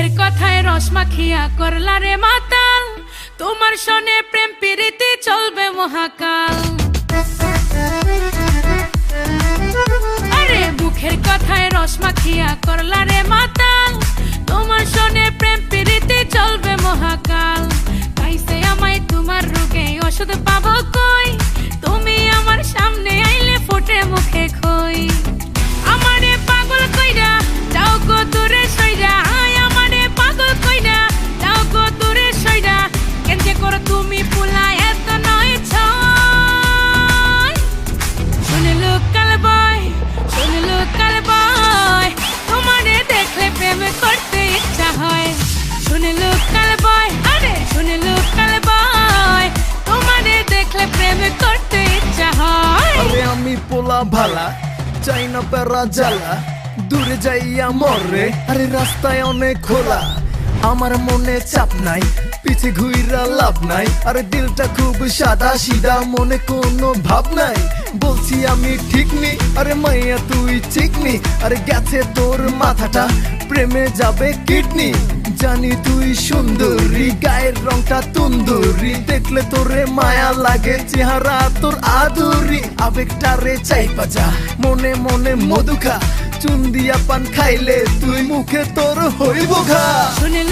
মুখের কথায় রস মাখিয়া করলা রে মাতাল। তোমার সনে প্রেম প্রীতি চলবে মহাকাল। আরে মুখের কথায় রস মাখিয়া করলা রে মাতাল। ভালা চাই না পেরা জ্বালা, দূরে যাইয়া মরে, আরে রাস্তায় অনেক খোলা, আমার মনে চাপ নাই, পিছে ঘুইরা লাভ নাই, আরে দিলটা খুব সাদা সিধা মনে কোনো ভাব নাই, বলছি আমি ঠিক নি, আরে মাইয়া তুই চিকনি আরে গেছে তোর মাথাটা, প্রেমে যাবে কিডনি। জানি তুই সুন্দরী, গায়ের রংটা তুন্দুরি। দেখলে তোরে মায়া লাগে, চেহারা তোর আদুরি। আবেগটা রে চাই পাচা মনে মনে মধুখা। চুন দিয়া পান খাইলে তুই মুখে তোর হইব খা শুনে